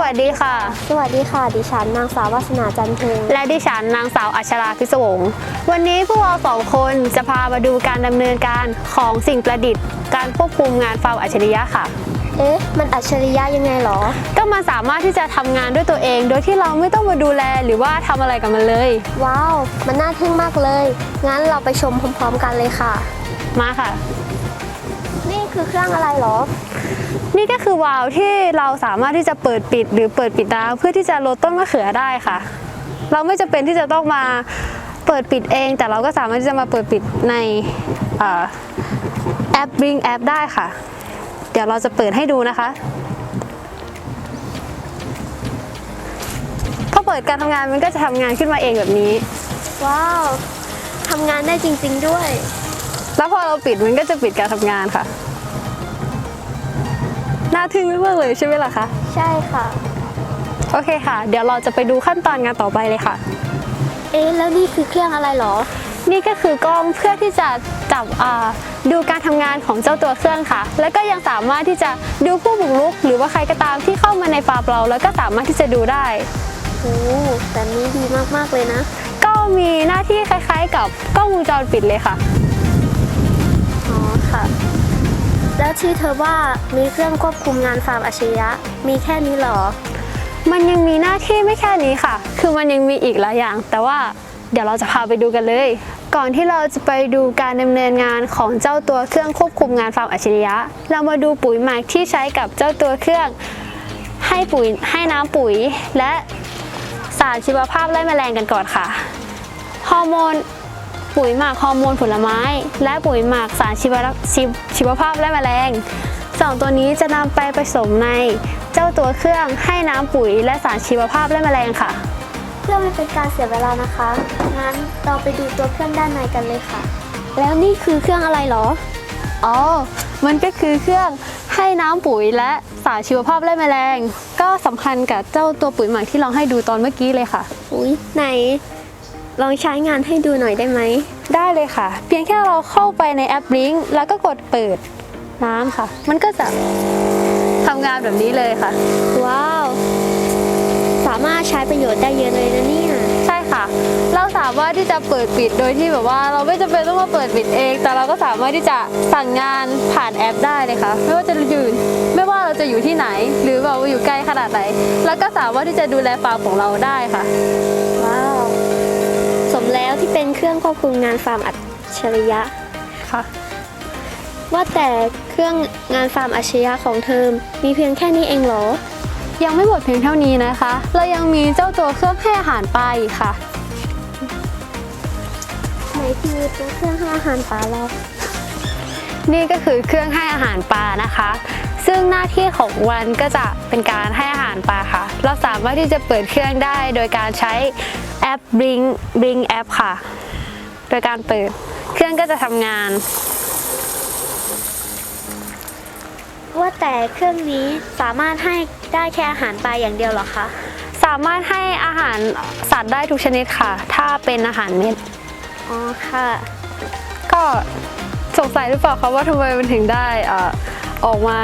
วัสดีค่ะ สวัสดีค่ะ ดิฉันนางสาววาสนาจันเพ็งและดิฉันนางสาวอัชราพิศวงศ์วันนี้พวกเราสองคนจะพามาดูการดำเนินการของสิ่งประดิษฐ์ การควบคุมงานฟาร์มอัจฉริยะค่ะ เอ๊ะ มันอัจฉริยะยังไงหรอ ก็มันสามารถที่จะทำงานด้วยตัวเอง โดยที่เราไม่ต้องมาดูแลหรือว่าทำอะไรกับมันเลย ว้าว มันน่าทึ่งมากเลย งั้นเราไปชมพร้อมๆกันเลยค่ะ มาค่ะ นี่คือเครื่องอะไรหรอ นี่ก็คือวาล์วที่เราสามารถที่จะเปิดปิดหรือเปิดปิดน้ำเพื่อที่จะลดต้นมะเขือได้ค่ะ เราไม่จำเป็นที่จะต้องมาเปิดปิดเอง แต่เราก็สามารถที่จะมาเปิดปิดในเอ่อแอป Bring แอปได้ค่ะ เดี๋ยวเราจะเปิดให้ดูนะคะพอเปิดการทำงานมันก็จะทำงานขึ้นมาเองแบบนี้ ว้าวทำงานได้จริง ๆด้วย แล้วพอเราปิดมันก็จะปิดการทำงานค่ะ น่าทึ่งมากๆเลยใช่ไหมล่ะคะใช่ค่ะ โอเคค่ะ เดี๋ยวเราจะไปดูขั้นตอนงานต่อไปเลยค่ะ เอ๊ะแล้วนี่คือเครื่องอะไรหรอ นี่ก็คือกล้องเพื่อที่จะจับอ่าดูการทำงานของเจ้าตัวเครื่องค่ะ แล้วก็ยังสามารถที่จะดูผู้บุกรุก หรือว่าใครก็ตามที่เข้ามาในฟาร์มเรา แล้วก็สามารถที่จะดูได้ โอ้แบบนี้ดีมากๆเลยนะ ก็มีหน้าที่คล้ายๆ กับกล้องวงจรปิดเลยค่ะ แล้วที่เธอว่ามีเครื่องควบคุมงานฟาร์มอัจฉริยะ มีแค่นี้หรอ มันยังมีหน้าที่ไม่แค่นี้ค่ะ คือมันยังมีอีกหลายอย่าง แต่ว่าเดี๋ยวเราจะพาไปดูกันเลย ก่อนที่เราจะไปดูการดำเนินงานของเจ้าตัวเครื่องควบคุมงานฟาร์มอัจฉริยะ เรามาดูปุ๋ยหมักที่ใช้กับเจ้าตัวเครื่อง ให้ปุ๋ยให้น้ำปุ๋ย และสารชีวภาพไล่แมลงกันก่อนค่ะ ฮอร์โมนปุ๋ยหมักฮอร์โมนผลไม้ และปุ๋ยหมักสารชีวชี วชีวภาพและแมลงสองตัวนี้จะนำไปผสมในเจ้าตัวเครื่องให้น้ำปุ๋ยและสารชีวภาพและแมลงค่ะ เพื่อไม่เป็นการเสียเวลานะคะ งั้นเราไปดูตัวเครื่องด้านในกันเลยค่ะ แล้วนี่คือเครื่องอะไรหรอ อ๋อ มันก็คือเครื่องให้น้ำปุ๋ยและสารชีวภาพและแมลง ก็สำคัญกับเจ้าตัวปุ๋ยหมักที่เราให้ดูตอนเมื่อกี้เลยค่ะ อุ๊ยไหน ลองใช้งานให้ดูหน่อยได้ไหม ได้เลยค่ะ เพียงแค่เราเข้าไปในแอป Link แล้วก็กดเปิดน้ำค่ะ มันก็จะทำงานแบบนี้เลยค่ะ ว้าว สามารถใช้ประโยชน์ได้เยอะเลยนะเนี่ยใช่ค่ะ เราสามารถที่จะเปิดปิดโดยที่แบบว่า เราไม่จำเป็นต้องมาเปิดปิดเอง แต่เราก็สามารถที่จะสั่งงานผ่านแอปได้เลยค่ะ ไม่ว่าจะอยู่ไม่ว่าเราจะอยู่ที่ไหน หรือแบบว่าอยู่ไกลขนาดไหน แล้วก็สามารถที่จะดูแลฟาร์มของเราได้ค่ะว้าวสม แล้วที่เป็นเครื่องควบคุมงานฟาร์มอัจฉริยะ ค่ะ ว่าแต่เครื่องงานฟาร์มอัจฉริยะของเธอมีเพียงแค่นี้เองเหรอ ยังไม่หมดเพียงเท่านี้นะคะ เรายังมีเจ้าตัวเครื่องให้อาหารปลาอีกค่ะ ไหนคือตัวเครื่องให้อาหารปลาเรานี่ก็คือเครื่องให้อาหารปลานะคะ ซึ่งหน้าที่ของวันก็จะเป็นการให้อาหารปลาค่ะ เราสามารถที่จะเปิดเครื่องได้โดยการใช้ แอป Bring Bring แอปค่ะ โดยการเปิด เครื่องก็จะทำงาน ว่าแต่เครื่องนี้สามารถให้ได้แค่อาหารปลาอย่างเดียวเหรอคะ สามารถให้อาหารสัตว์ได้ทุกชนิดค่ะ ถ้าเป็นอาหารเม็ด อ๋อค่ะ ก็สงสัยหรือเปล่าคะว่าทำไมมันถึงได้เอ่อออกมา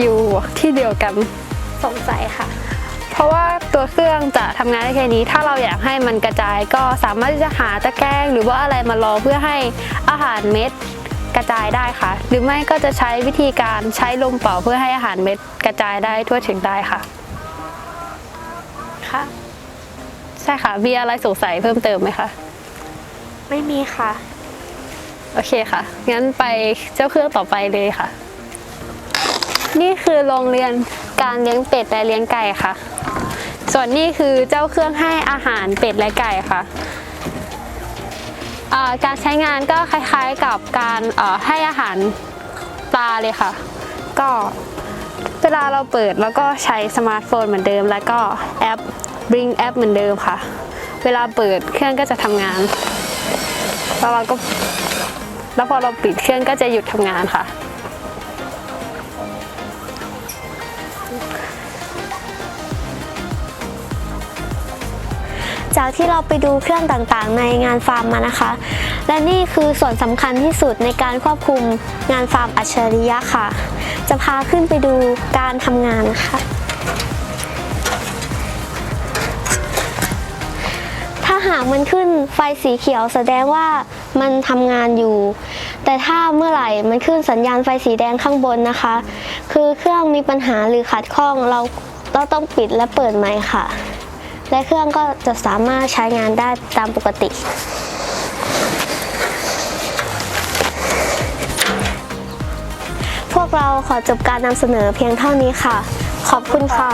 อยู่ที่เดียวกัน สงสัยค่ะ เพราะว่าตัวเครื่องจะทำงานได้แค่นี้ ถ้าเราอยากให้มันกระจายก็สามารถที่จะหาตะแกรงหรือว่าอะไรมารองเพื่อให้อาหารเม็ดกระจายได้ค่ะ หรือไม่ก็จะใช้วิธีการใช้ลมเป่าเพื่อให้อาหารเม็ดกระจายได้ทั่วถึงได้ค่ะค่ะใช่ค่ะมีอะไรสงสัยเพิ่มเติมไหมคะไม่มีค่ะ โอเคค่ะ งั้นไปเจ้าเครื่องต่อไปเลยค่ะ นี่คือโรงเรียนการเลี้ยงเป็ดและเลี้ยงไก่ค่ะ ส่วนนี้คือเจ้าเครื่องให้อาหารเป็ดและไก่ค่ะอ่าการใช้งานก็คล้ายๆกับการเอ่อให้อาหารปลาเลยค่ะ ก็เวลาเราเปิดแล้วก็ใช้สมาร์ทโฟนเหมือนเดิม แล้วก็แอป Bring แอปเหมือนเดิมค่ะ เวลาเปิดเครื่องก็จะทำงาน แล้วเราก็แล้วพอเราปิดเครื่องก็จะหยุดทำงานค่ะ จากที่เราไปดูเครื่องต่างๆ ในงานฟาร์มมานะคะ และนี่คือส่วนสำคัญที่สุดในการควบคุมงานฟาร์มอัจฉริยะค่ะ จะพาขึ้นไปดูการทำงานนะคะถ้าหากมันขึ้นไฟสีเขียวแสดงว่ามันทำงานอยู่ แต่ถ้าเมื่อไหร่มันขึ้นสัญญาณไฟสีแดงข้างบนนะคะ คือเครื่องมีปัญหาหรือขัดข้องเราเราต้องปิดและเปิดใหม่ค่ะ และเครื่องก็จะสามารถใช้งานได้ตามปกติ พวกเราขอจบการนำเสนอเพียงเท่านี้ค่ะ ขอบคุณค่ะ